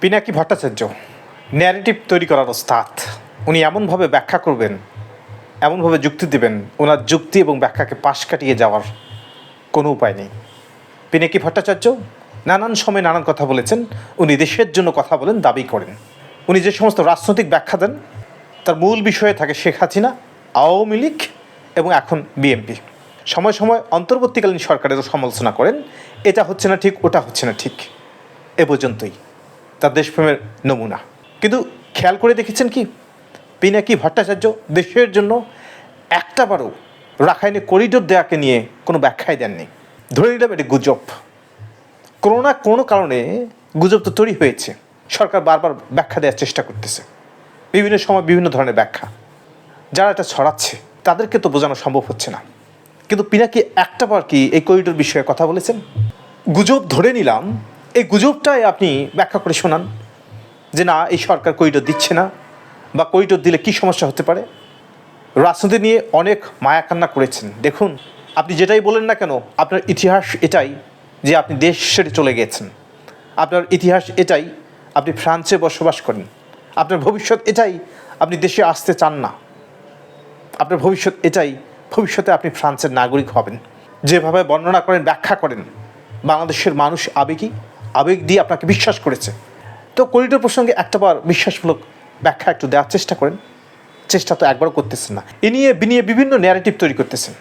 Pinaki Bhattacharya narrative তৈরি করার ওস্তাদ। উনি এমনভাবে ব্যাখ্যা করবেন, এমনভাবে যুক্তি দেবেন, ওনার যুক্তি এবং ব্যাখ্যাকে পাশ কাটিয়ে যাওয়ার কোনো উপায় নেই। পিনাকি ভট্টাচার্য নানান সময় নানান কথা বলেছেন, উনি দেশের জন্য কথা বলেন, দাবি করেন। উনি যে সমস্ত রাজনৈতিক ব্যাখ্যা দেন, তার মূল বিষয়ে থাকে শেখ হাসিনা, আওয়ামী লীগ এবং এখন বিএনপি। সময় সময় অন্তর্বর্তীকালীন সরকারেরও সমালোচনা করেন, এটা হচ্ছে না ঠিক, ওটা হচ্ছে না ঠিক। এ পর্যন্তই। তার দেশপ্রেমের নমুনা। কিন্তু খেয়াল করে দেখেছেন কি? পিনাকি ভট্টাচার্য দেশের জন্য একটাবারও রাখাইনে করিডোর দেওয়াকে নিয়ে কোনো ব্যাখ্যাই দেননি। ধরে নিলাম এটি গুজব। কোনো না কোনো কারণে গুজব তো তৈরি হয়েছে। সরকার বারবার ব্যাখ্যা দেওয়ার চেষ্টা করতেছে। বিভিন্ন সময় বিভিন্ন ধরনের ব্যাখ্যা। যারা এটা ছড়াচ্ছে, তাদেরকে তো বোঝানো সম্ভব হচ্ছে না। কিন্তু পিনাকি একটা বার কি এই করিডোর বিষয়ে কথা বলেছেন? গুজব ধরে নিলাম এই গুজবটাই আপনি ব্যাখ্যা করে শোনান যে না, এই সরকার করিডোর দিচ্ছে না বা করিডোর দিলে কি সমস্যা হতে পারে? রাজনীতি নিয়ে অনেক মায়াকান্না করেছেন। দেখুন, আপনি যেটাই বলেন না কেন, আপনার ইতিহাস এটাই যে আপনি দেশ ছেড়ে চলে গেছেন। আপনার ইতিহাস এটাই, আপনি ফ্রান্সে বসবাস করেন। আপনার ভবিষ্যৎ এটাই, আপনি দেশে আসতে চান না। আপনার ভবিষ্যৎ এটাই, ভবিষ্যতে আপনি ফ্রান্সের নাগরিক হবেন। যেভাবে বর্ণনা করেন, ব্যাখ্যা করেন, বাংলাদেশের মানুষ আবেগী। আবেগ দিয়ে আপনাকে বিশ্বাস করেছে। তো করিডোর প্রসঙ্গে একটাবার বিশ্বাসমূলক ব্যাখ্যা একটু দেওয়ার চেষ্টা করেন। চেষ্টা তো একবারও করতেছেন না। এ নিয়ে বিনিয়ে বিভিন্ন ন্যারেটিভ তৈরি করতেছেন।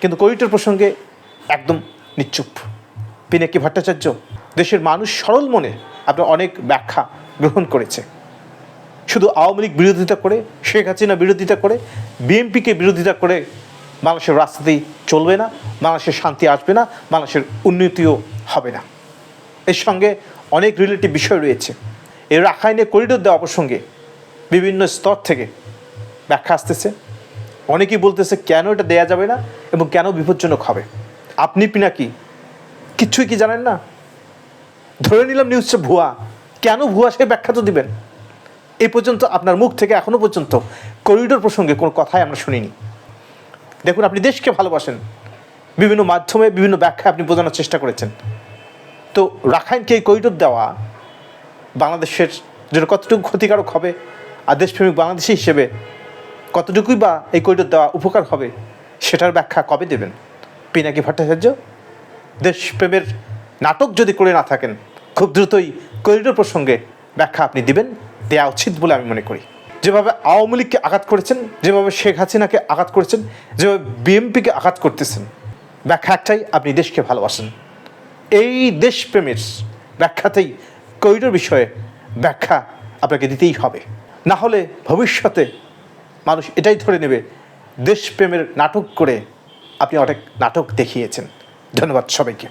কিন্তু করিডোর প্রসঙ্গে একদম নিশ্চুপ পিনাকি ভট্টাচার্য, দেশের মানুষ সরল মনে আপনার অনেক ব্যাখ্যা গ্রহণ করেছে। শুধু আওয়ামী লীগ বিরোধিতা করে, শেখ হাসিনা বিরোধিতা করে, বিএনপিকে বিরোধিতা করে মানুষের রাস্তাতেই চলবে না, মানুষের শান্তি আসবে না, মানুষের উন্নতিও হবে না। এর সঙ্গে অনেক রিলেটিভ বিষয় রয়েছে। এই রাখাইনে করিডোর দেওয়া প্রসঙ্গে বিভিন্ন স্তর থেকে ব্যাখ্যা আসতেছে। অনেকেই বলতেছে, কেন এটা দেয়া যাবে না এবং কেন বিপজ্জনক হবে? আপনি পিনাকি কিচ্ছুই কি জানেন না? ধরে নিলাম নিউজটা ভুয়া। কেন ভুয়া সে ব্যাখ্যা তো দিবেন? এই পর্যন্ত আপনার মুখ থেকে এখনও পর্যন্ত করিডোর প্রসঙ্গে কোনো কথাই আমরা শুনিনি। দেখুন, আপনি দেশকে ভালোবাসেন। বিভিন্ন মাধ্যমে বিভিন্ন ব্যাখ্যা আপনি বোঝানোর চেষ্টা করেছেন। তো রাখাইনকে এই করিডোর দেওয়া বাংলাদেশের জন্য কতটুকু ক্ষতিকারক হবে আর দেশপ্রেমিক বাংলাদেশি হিসেবে কতটুকুই বা এই করিডোর দেওয়া উপকার হবে সেটার ব্যাখ্যা কবে দেবেন? পিনাকি ভট্টাচার্য, দেশপ্রেমের নাটক যদি করে না থাকেন, খুব দ্রুতই করিডোর প্রসঙ্গে ব্যাখ্যা আপনি দিবেন দেওয়া উচিত বলে আমি মনে করি। যেভাবে আওয়ামী লীগকে আঘাত করেছেন, যেভাবে শেখ হাসিনাকে আঘাত করেছেন, যেভাবে বিএমপিকে আঘাত করতেছেন, ব্যাখ্যা একটাই, আপনি দেশকে ভালোবাসেন। এই দেশপ্রেমের ব্যাখ্যাতেই করিডোর বিষয়ে ব্যাখ্যা আপনাকে দিতেই হবে। না হলে ভবিষ্যতে মানুষ এটাই ধরে নেবে, দেশপ্রেমের নাটক করে আপনি অনেক নাটক দেখিয়েছেন। ধন্যবাদ সবাইকে।